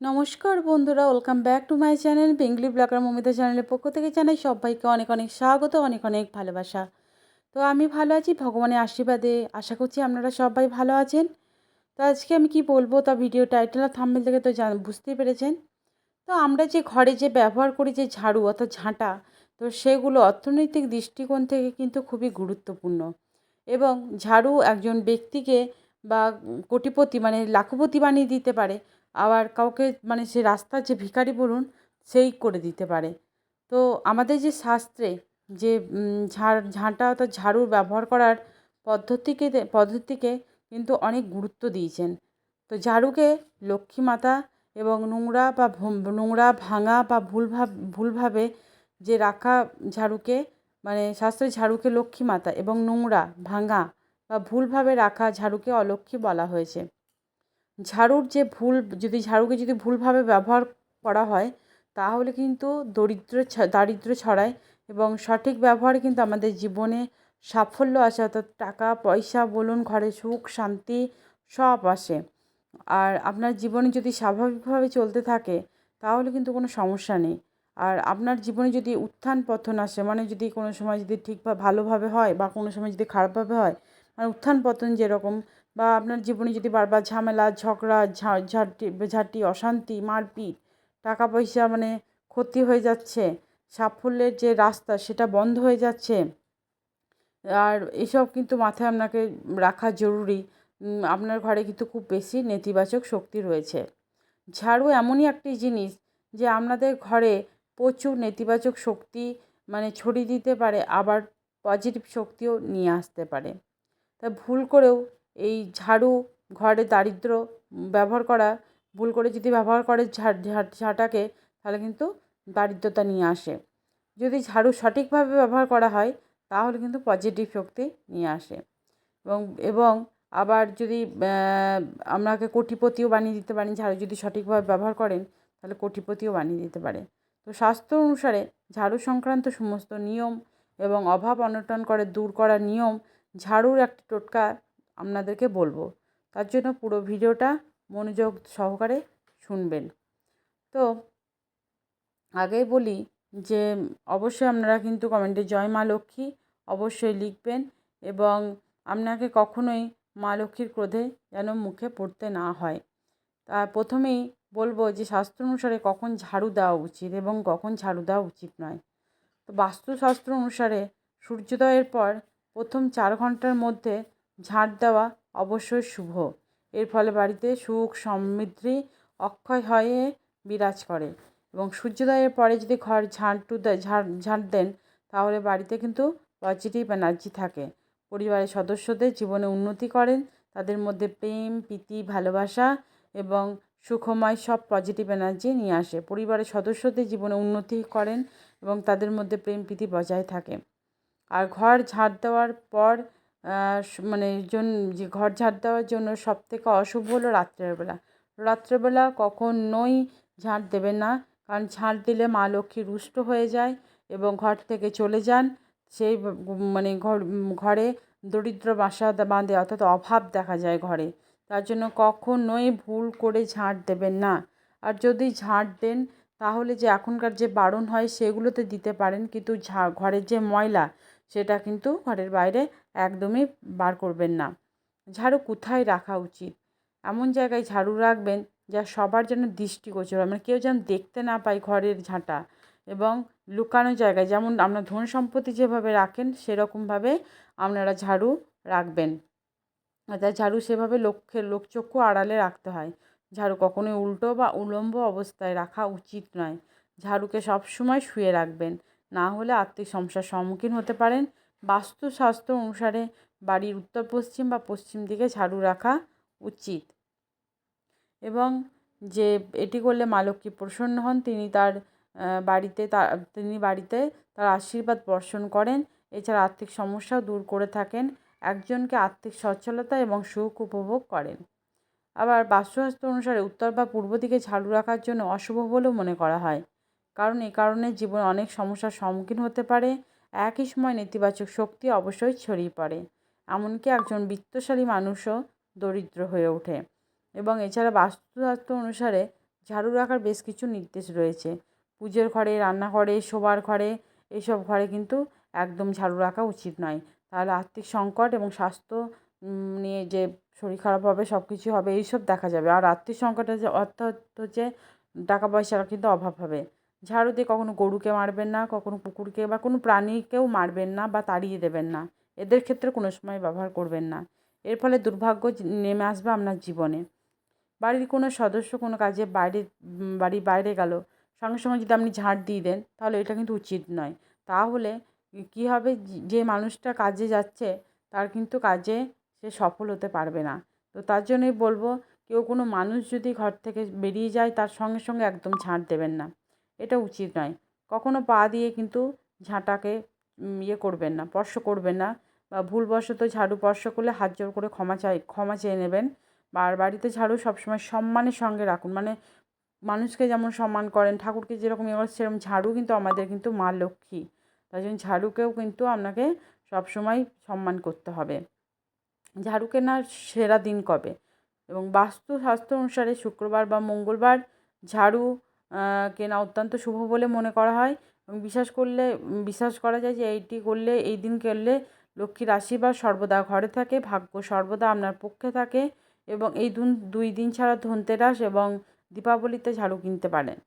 নমস্কার বন্ধুরা welcome back to my channel Bengali blogger Momita চ্যানেলের পক্ষ থেকে জানাই সবাইকে অনেক অনেক স্বাগত, অনেক অনেক ভালোবাসা। তো আমি ভালো আছি, ভগবানের আশীর্বাদে আশা করছি আপনারা সবাই ভালো আছেন। তো আজকে আমি কি বলব, তা ভিডিও টাইটেল আর থাম্বেল থেকে তো জান বুঝতেই পেরেছেন। তো আমরা যে ঘরে যে ব্যবহার করি যে ঝাড়ু অর্থাৎ ঝাঁটা, তো সেগুলো অর্থনৈতিক দৃষ্টিকোণ থেকে কিন্তু খুবই গুরুত্বপূর্ণ। এবং ঝাড়ু একজন ব্যক্তিকে বা কোটিপতি মানে লাখপতি বানিয়ে দিতে পারে আবার কাউকে মানে সে রাস্তার যে ভিখারি বলুন, সেই করে দিতে পারে। তো আমাদের যে শাস্ত্রে যে ঝাড়, ঝাঁটা অর্থাৎ ঝাড়ুর ব্যবহার করার পদ্ধতিকে পদ্ধতিকে কিন্তু অনেক গুরুত্ব দিয়েছেন। তো ঝাড়ুকে লক্ষ্মী মাতা এবং নোংরা বা নোংরা, ভাঙা বা ভুলভাব ভুলভাবে যে রাখা ঝাড়ুকে মানে শাস্ত্রে ঝাড়ুকে লক্ষ্মী মাতা এবং নোংরা, ভাঙা বা ভুলভাবে রাখা ঝাড়ুকে অলক্ষ্মী বলা হয়েছে। ঝাড়ুর যে ভুল, যদি ঝাড়ুকে যদি ভুলভাবে ব্যবহার করা হয়, তাহলে কিন্তু দরিদ্র দারিদ্র ছড়ায় এবং সঠিক ব্যবহারে কিন্তু আমাদের জীবনে সাফল্য আসে। অর্থাৎ টাকা, পয়সা, বলুন, ঘরে সুখ, শান্তি সব আসে। আর আপনার জীবনে যদি স্বাভাবিকভাবে চলতে থাকে, তাহলে কিন্তু কোনো সমস্যা নেই। আর আপনার জীবনে যদি উত্থান পতন আসে মানে যদি কোনো সময় যদি ঠিকভাবে ভালোভাবে হয় বা কোনো সময় যদি খারাপভাবে হয় মানে উত্থান পতন যেরকম বা আপনার জীবনে যদি বারবার ঝামেলা, ঝগড়া ঝাঁটি ঝাঁটি, অশান্তি, মারপিট টাকা পয়সা মানে ক্ষতি হয়ে যাচ্ছে, সাফল্যের যে রাস্তা সেটা বন্ধ হয়ে যাচ্ছে, আর এসব কিন্তু মাথায় আপনাকে রাখা জরুরি। আপনার ঘরে কিন্তু খুব বেশি নেতিবাচক শক্তি রয়েছে। ঝাড়ু এমনই একটি জিনিস যে আপনাদের ঘরে প্রচুর নেতিবাচক শক্তি মানে ছড়িয়ে দিতে পারে, আবার পজিটিভ শক্তিও নিয়ে আসতে পারে। তা ভুল করেও এই ঝাড়ু, ঘরে দারিদ্র ব্যবহার করা, ভুল করে যদি ব্যবহার করে ঝাঁটাকে, তাহলে কিন্তু দারিদ্রতা নিয়ে আসে। যদি ঝাড়ু সঠিকভাবে ব্যবহার করা হয়, তাহলে কিন্তু পজিটিভ শক্তি নিয়ে আসে। এবং এবং আবার যদি আপনাকে কোটিপতিও বানিয়ে দিতে পারেন ঝাড়ু যদি সঠিকভাবে ব্যবহার করেন, তাহলে কোটিপতিও বানিয়ে দিতে পারে। তো স্বাস্থ্য অনুসারে ঝাড়ু সংক্রান্ত সমস্ত নিয়ম এবং অভাব অনটন করে দূর করার নিয়ম, ঝাড়ুর একটি টোটকা আপনাদেরকে বলব। তার জন্য পুরো ভিডিওটা মনোযোগ সহকারে শুনবেন। তো আগেই বলি যে, অবশ্যই আপনারা কিন্তু কমেন্টে জয় মা লক্ষ্মী অবশ্যই লিখবেন এবং আপনাকে কখনোই মা লক্ষ্মীর ক্রোধে যেন মুখে পড়তে না হয়। তা প্রথমেই বলব যে, শাস্ত্র অনুসারে কখন ঝাড়ু দেওয়া উচিত এবং কখন ঝাড়ু দেওয়া উচিত নয়। তো বাস্তুশাস্ত্র অনুসারে সূর্যোদয়ের পর প্রথম চার ঘণ্টার মধ্যে ঝাঁট দেওয়া অবশ্যই শুভ। এর ফলে বাড়িতে সুখ, সমৃদ্ধি, অক্ষয় হয়ে বিরাজ করে এবং সূর্যোদয়ের পরে যদি ঘর ঝাঁটু ঝাড় ঝাঁট দেন, তাহলে বাড়িতে কিন্তু পজিটিভ এনার্জি থাকে। পরিবারের সদস্যদের জীবনে উন্নতি করেন, তাদের মধ্যে প্রেম, প্রীতি, ভালোবাসা এবং সুখময় সব পজিটিভ এনার্জি নিয়ে আসে। পরিবারের সদস্যদের জীবনে উন্নতি করেন এবং তাদের মধ্যে প্রেম প্রীতি বজায় থাকে। আর ঘর ঝাঁট দেওয়ার পর মানে জন, যে ঘর ঝাড় দেওয়ার জন্য সবথেকে অশুভ হলো রাত্রেবেলা রাত্রেবেলা কখনোই ঝাঁট দেবেন না, কারণ ঝাঁট দিলে মা লক্ষ্মী রুষ্ট হয়ে যায় এবং ঘর থেকে চলে যান। সেই মানে ঘর, ঘরে দরিদ্র বাসা বাঁধে অর্থাৎ অভাব দেখা যায় ঘরে। তার জন্য কখনোই ভুল করে ঝাঁট দেবেন না। আর যদি ঝাঁট দেন, তাহলে যে এখনকার যে বারণ হয় সেগুলোতে দিতে পারেন, কিন্তু ঝা, ঘরের যে ময়লা সেটা কিন্তু ঘরের বাইরে একদমই বার করবেন না। ঝাড়ু কোথায় রাখা উচিত? এমন জায়গায় ঝাড়ু রাখবেন যা সবার জন্য দৃষ্টিগোচর। মানে কেউ যেন দেখতে না পায় ঘরের ঝাঁটা এবং লুকানো জায়গায়। যেমন আপনার ধন সম্পত্তি যেভাবে রাখেন, সেরকমভাবে আপনারা ঝাড়ু রাখবেন। অর্থাৎ ঝাড়ু সেভাবে লক্ষ্যের লোকচক্ষু আড়ালে রাখতে হয়। ঝাড়ু কখনোই উল্টো বা উলম্ব অবস্থায় রাখা উচিত নয়। ঝাড়ুকে সবসময় শুয়ে রাখবেন। না হলে আর্থিক সমস্যার সম্মুখীন হতে পারেন। বাস্তুশাস্ত্র অনুসারে বাড়ির উত্তর পশ্চিম বা পশ্চিম দিকে ঝাড়ু রাখা উচিত। এবং যে এটি করলে মা লক্ষ্মী প্রসন্ন হন, তিনি তার বাড়িতে তার তিনি বাড়িতে তার আশীর্বাদ বর্ষণ করেন। এছাড়া আর্থিক সমস্যাও দূর করে থাকেন, একজনকে আর্থিক সচ্ছলতা এবং সুখ উপভোগ করেন। আবার বাস্তুশাস্ত্র অনুসারে উত্তর বা পূর্ব দিকে ঝাড়ু রাখার জন্য অশুভ বলেও মনে করা হয়। কারণ এ কারণে জীবনে অনেক সমস্যার সম্মুখীন হতে পারে একই সময় নেতিবাচক শক্তি অবশ্যই ছড়িয়ে পড়ে। এমনকি একজন বিত্তশালী মানুষও দরিদ্র হয়ে ওঠে। এবং এছাড়া বাস্তুশাস্ত্র অনুসারে ঝাড়ু রাখার বেশ কিছু নির্দেশ রয়েছে। পুজোর ঘরে, রান্নাঘরে, শোবার ঘরে এইসব ঘরে কিন্তু একদম ঝাড়ু রাখা উচিত নয়। তাহলে আর্থিক সংকট এবং স্বাস্থ্য নিয়ে যে শরীর খারাপ হবে সব কিছু হবে, এইসব দেখা যাবে। আর আর্থিক সংকটে যে অর্থাৎ হচ্ছে, টাকা পয়সার কিন্তু অভাব হবে। ঝাড়ু দিয়ে কখনো গরুকে মারবেন না, কখনো কুকুরকে বা কোনো প্রাণীকেও মারবেন না বা তাড়িয়ে দেবেন না। এদের ক্ষেত্রে কোনো সময় ব্যবহার করবেন না। এর ফলে দুর্ভাগ্য নেমে আসবে আপনার জীবনে। বাড়ির কোনো সদস্য কোনো কাজে বাইরে বাড়ির বাইরে গেল, সঙ্গে সঙ্গে যদি আপনি ঝাঁট দিয়ে দেন, তাহলে এটা কিন্তু উচিত নয়। তাহলে কী হবে? যে মানুষটা কাজে যাচ্ছে, তার কিন্তু কাজে সে সফল হতে পারবে না। তো তার জন্যই বলব, কেউ কোনো মানুষ যদি ঘর থেকে বেরিয়ে যায়, তার সঙ্গে সঙ্গে একদম ঝাঁট দেবেন না। এটা উচিত নয়। কখনো পা দিয়ে কিন্তু ঝাঁটাকে ইয়ে করবেন না, স্পর্শ করবেন না বা ভুলবশত ঝাড়ু স্পর্শ করলে হাত জোর করে ক্ষমা চাই, ক্ষমা চেয়ে নেবেন। আর বাড়িতে ঝাড়ু সবসময় সম্মানের সঙ্গে রাখুন। মানে মানুষকে যেমন সম্মান করেন, ঠাকুরকে যেরকম ইয়ে করেন সেরকম ঝাড়ু কিন্তু আমাদের কিন্তু মা লক্ষ্মী। তাই জন্য ঝাড়ুকেও কিন্তু আপনাকে সবসময় সম্মান করতে হবে। ঝাড়ু কেনার সেরা দিন কবে? এবং বাস্তু স্বাস্থ্য অনুসারে শুক্রবার বা মঙ্গলবার ঝাড়ু কেনা অত্যন্ত শুভ বলে মনে করা হয় এবং বিশ্বাস করলে, বিশ্বাস করা যায় যে এইটি করলে, এই দিন করলে লক্ষ্মীর আশীর্বাদ সর্বদা ঘরে থাকে, ভাগ্য সর্বদা আপনার পক্ষে থাকে এবং এই দুই দিন ছাড়া ধনতেরাস এবং দীপাবলিতে ঝাড়ু কিনতে পারেন।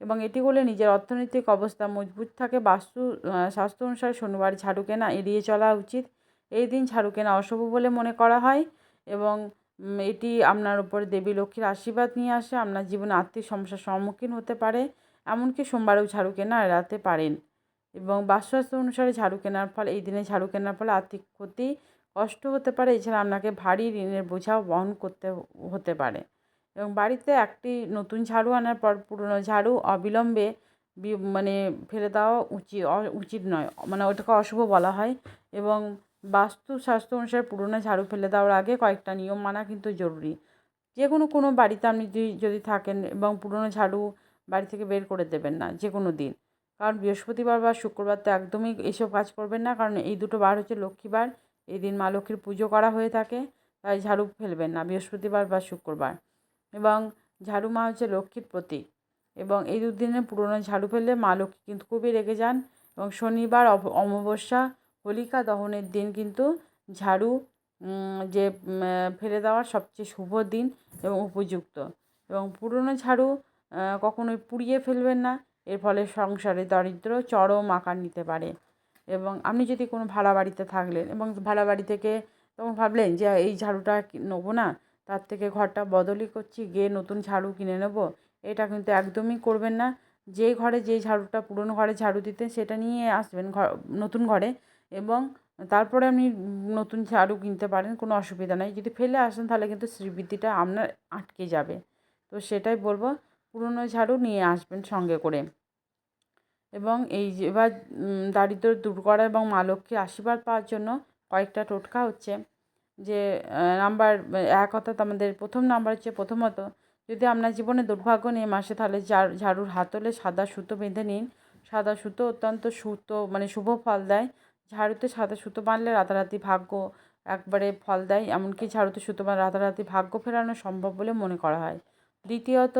এবং এটি করলে নিজের অর্থনৈতিক অবস্থা মজবুত থাকে, বাস্তু স্বাস্থ্য অনুসারে শনিবার ঝাড়ু কেনা এড়িয়ে চলা উচিত। এই দিন ঝাড়ু কেনা অশুভ বলে মনে করা হয় এবং এটি আপনার উপরে দেবী লক্ষ্মীর আশীর্বাদ নিয়ে আসে, আপনার জীবনে আর্থিক সমস্যার সম্মুখীন হতে পারে, এমনকি সোমবারেও ঝাড়ু কেনা এড়াতে পারেন। এবং বাস্তুস্বাস্থ্য অনুসারে ঝাড়ু কেনার ফলে, এই দিনে ঝাড়ু কেনার ফলে আর্থিক ক্ষতি কষ্ট হতে পারে, এছাড়া আপনাকে ভারী ঋণের বোঝাও বহন করতে হতে পারে। এবং বাড়িতে একটি নতুন ঝাড়ু আনার পর পুরনো ঝাড়ু অবিলম্বে মানে ফেলে দেওয়া উচিত উচিত নয়। মানে ওটাকে অশুভ বলা হয়। এবং বাস্তু স্বাস্থ্য অনুসারে পুরনো ঝাড়ু ফেলে দেওয়ার আগে কয়েকটা নিয়ম মানা কিন্তু জরুরি। যে কোনো কোনো বাড়িতে আপনি যদি থাকেন এবং পুরনো ঝাড়ু বাড়ি থেকে বের করে দেবেন না যে কোনো দিন। কারণ বৃহস্পতিবার বা শুক্রবার তো একদমই এসব কাজ করবেন না, কারণ এই দুটো বার হচ্ছে লক্ষ্মীবার। এই দিন মা লক্ষ্মীর পুজো করা হয়ে থাকে, তাই ঝাড়ু ফেলবেন না, বৃহস্পতিবার বা শুক্রবার। এবং ঝাড়ু মা হচ্ছে লক্ষ্মীর প্রতীক। এবং এই দুদিনে পুরনো ঝাড়ু ফেললে মা লক্ষ্মী কিন্তু খুবই রেগে যান। এবং শনিবার অমাবস্যা হোলিকা দহনের দিন কিন্তু ঝাড়ু যে ফেলে দেওয়ার সবচেয়ে শুভ দিন এবং উপযুক্ত। এবং পুরনো ঝাড়ু কখনোই পুড়িয়ে ফেলবেন না। এর ফলে সংসারে দারিদ্র চরম আকার নিতে পারে। এবং আপনি যদি কোনো ভাড়া বাড়িতে থাকলেন এবং ভাড়া বাড়ি থেকে তখন ভাবলেন যে, এই ঝাড়ুটা নেব না? তার থেকে ঘরটা বদলই করছি, গিয়ে নতুন ঝাড়ু কিনে নেব। এটা কিন্তু একদমই করবেন না। যে ঘরে যে ঝাড়ুটা, পুরনো ঘরে ঝাড়ু দিতেন, সেটা নিয়ে আসবেন ঘর নতুন ঘরে। এবং তারপরে আপনি নতুন ঝাড়ু কিনতে পারেন, কোনো অসুবিধা নেই। যদি ফেলে আসেন, তাহলে কিন্তু শ্রীবৃদ্ধিটা আপনার আটকে যাবে। তো সেটাই বলব, পুরনো ঝাড়ু নিয়ে আসবেন সঙ্গে করে। এবং এই এবার দারিদ্র দূর করা এবং মা লক্ষ্মীর আশীর্বাদ পাওয়ার জন্য কয়েকটা টোটকা হচ্ছে। যে নাম্বার, এক অর্থাৎ আমাদের প্রথম নাম্বার হচ্ছে প্রথমত, যদি আপনার জীবনে দুর্ভাগ্য নেমে আসে তাহলে ঝাড়ুর হাতলে সাদা সুতো বেঁধে নিন। সাদা সুতো অত্যন্ত সুতো মানে শুভ ফল দেয়। ঝাড়ুতে সাদা সুতো বাঁধলে রাতারাতি ভাগ্য একবারে ফল দেয়, এমনকি ঝাড়ুতে সুতো বাঁধ রাতারাতি ভাগ্য ফেরানো সম্ভব বলে মনে করা হয়। দ্বিতীয়ত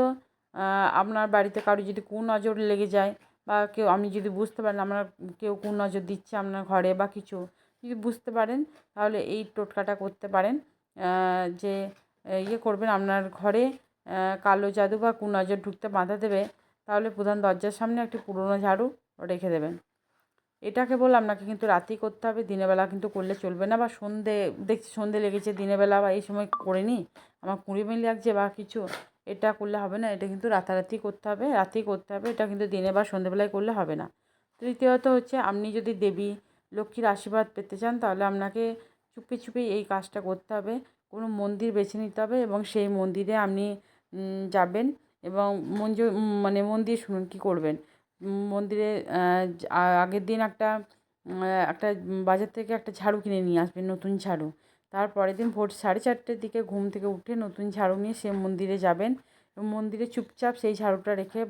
আপনার বাড়িতে কারও যদি কুনজর লেগে যায় বা কেউ আপনি যদি বুঝতে পারেন আপনার কেউ কুনজর দিচ্ছে আপনার ঘরে বা কিছু, যদি বুঝতে পারেন তাহলে এই টোটকাটা করতে পারেন যে ইয়ে করবেন আপনার ঘরে কালো জাদু বা কুনজর ঢুকতে বাধা দেবে, তাহলে প্রধান দরজার সামনে একটি পুরনো ঝাড়ু রেখে দেবেন। এটা কেবল আপনাকে কিন্তু রাতেই করতে হবে, দিনের বেলা কিন্তু করলে চলবে না। বা সন্ধে, দেখছি সন্ধে লেগেছে, দিনের বেলা বা এই সময় করে নিই আমার কুড়ি মিনিট লাগছে বা কিছু, এটা করলে হবে না, এটা কিন্তু রাতারাতি করতে হবে, রাতেই করতে হবে, এটা কিন্তু দিনে বা সন্ধেবেলায় করলে হবে না। তৃতীয়ত হচ্ছে, আপনি যদি দেবী, লক্ষ্মীর আশীর্বাদ পেতে চান, তাহলে আপনাকে চুপি চুপি এই কাজটা করতে হবে, কোনো মন্দির বেছে নিতে হবে এবং সেই মন্দিরে আপনি যাবেন এবং মঞ্জু মানে মন্দির শুনুন কী করবেন। মন্দিরে আগের দিন একটা একটা বাজার থেকে একটা ঝাড়ু কিনে নিয়ে আসবেন নতুন ঝাড়ু। তারপরের দিন ভোর সাড়ে চারটের দিকে ঘুম থেকে উঠে নতুন ঝাড়ু নিয়ে সে মন্দিরে যাবেন। এবং মন্দিরে চুপচাপ সেই ঝাড়ুটা রেখে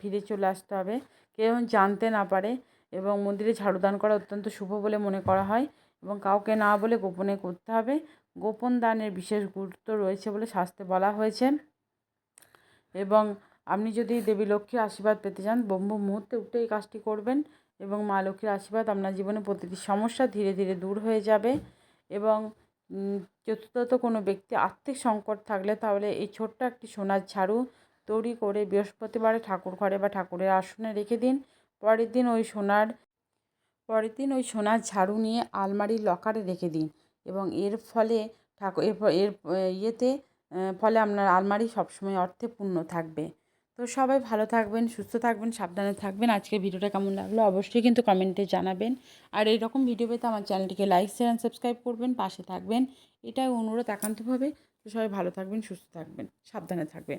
ফিরে চলে আসতে হবে। কেউ জানতে না পারে এবং মন্দিরে ঝাড়ু দান করা অত্যন্ত শুভ বলে মনে করা হয় এবং কাউকে না বলে গোপনে করতে হবে। গোপন দানের বিশেষ গুরুত্ব রয়েছে বলে শাস্ত্রে বলা হয়েছে। এবং আপনি যদি দেবী লক্ষ্মীর আশীর্বাদ পেতে চান, ব্রহ্ম মুহূর্তে উঠে এই কাজটি করবেন এবং মা লক্ষ্মীর আশীর্বাদ আপনার জীবনে প্রতিটি সমস্যা ধীরে ধীরে দূর হয়ে যাবে এবং চতুর্থত কোনো ব্যক্তি আর্থিক সংকট থাকলে তাহলে এই ছোট্ট একটি সোনার ঝাড়ু তৈরি করে বৃহস্পতিবারে ঠাকুর ঘরে বা ঠাকুরের আসনে রেখে দিন। পরের দিন ওই সোনার, পরের দিন ওই সোনার ঝাড়ু নিয়ে আলমারির লকারে রেখে দিন এবং এর ফলে ঠাকুর, এর ইয়েতে ফলে আপনার আলমারি সবসময় অর্থে পূর্ণ থাকবে। তো সবাই ভালো থাকবেন, সুস্থ থাকবেন, সাবধানে থাকবেন। আজকের ভিডিওটা কেমন লাগল অবশ্যই কিন্তু কমেন্টে জানাবেন। আর এইরকম ভিডিও পেতে আমার চ্যানেলটিকে লাইক শেয়ার অ্যান্ড সাবস্ক্রাইব করবেন, পাশে থাকবেন। এটাই অনুরোধ একান্তভাবে। তো সবাই ভালো থাকবেন, সুস্থ থাকবেন, সাবধানে থাকবেন।